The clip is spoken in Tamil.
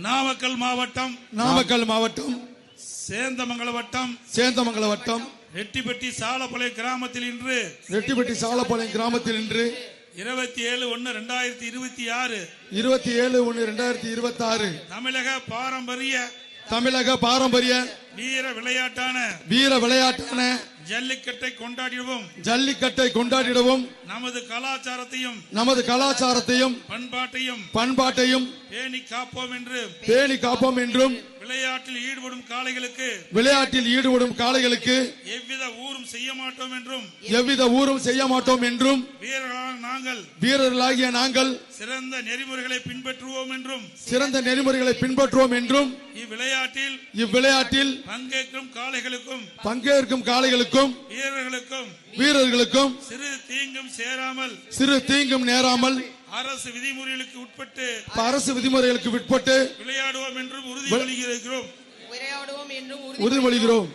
நாமக்கல் மாவட்டம் நாமக்கல் மாவட்டம் சேந்தமங்கல வட்டம் சேந்தமங்கல வட்டம் ரெட்டிப்பட்டி சாலப்பளை கிராமத்தில் இன்று ரெட்டிப்பட்டி சாலப்பாளையம் கிராமத்தில் இன்று இருபத்தி ஏழு ஒன்னு ரெண்டாயிரத்தி இருபத்தி ஆறு இருபத்தி ஏழு ஒன்று ரெண்டாயிரத்தி இருபத்தி ஆறு தமிழக பாரம்பரிய தமிழக பாரம்பரிய வீர விளையாட்டான வீர விளையாட்டான ஜல்லிக்கட்டை கொண்டாடிடுவோம். ஜல்லிக்கட்டை கொண்டாடிடவும். நமது கலாச்சாரத்தையும் நமது கலாச்சாரத்தையும் பண்பாட்டையும் பண்பாட்டையும் பேணி காப்போம் என்று பேணி காப்போம் என்றும் விளையாட்டில் ஈடுபடும் காளைகளுக்கு விளையாட்டில் ஈடுபடும் காளைகளுக்கு எவ்வித ஊரும் செய்ய மாட்டோம் என்றும் எவ்வித ஊரும் செய்ய மாட்டோம் என்றும் நாங்கள் வீரர்களாகிய நாங்கள் சிறந்த நெறிமுறைகளை பின்பற்றுவோம் என்றும் சிறந்த நெறிமுறைகளை பின்பற்றுவோம் என்றும் இவ்விளையாட்டில் இவ்விளையாட்டில் பங்கேற்கும் காளைகளுக்கும் பங்கேற்கும் காளைகளுக்கும் வீரர்களுக்கும் வீரர்களுக்கும் சிறு தீங்கும் சேராமல் சிறு தீங்கும் நேராமல் அரசு விதிமுறைகளுக்கு உட்பட்டு அரசு விதிமுறைகளுக்கு உட்பட்டு விளையாடுவோம் என்றும் உறுதிமொழிகிறோம். விளையாடுவோம் என்றும் உறுதிமொழிகிறோம்.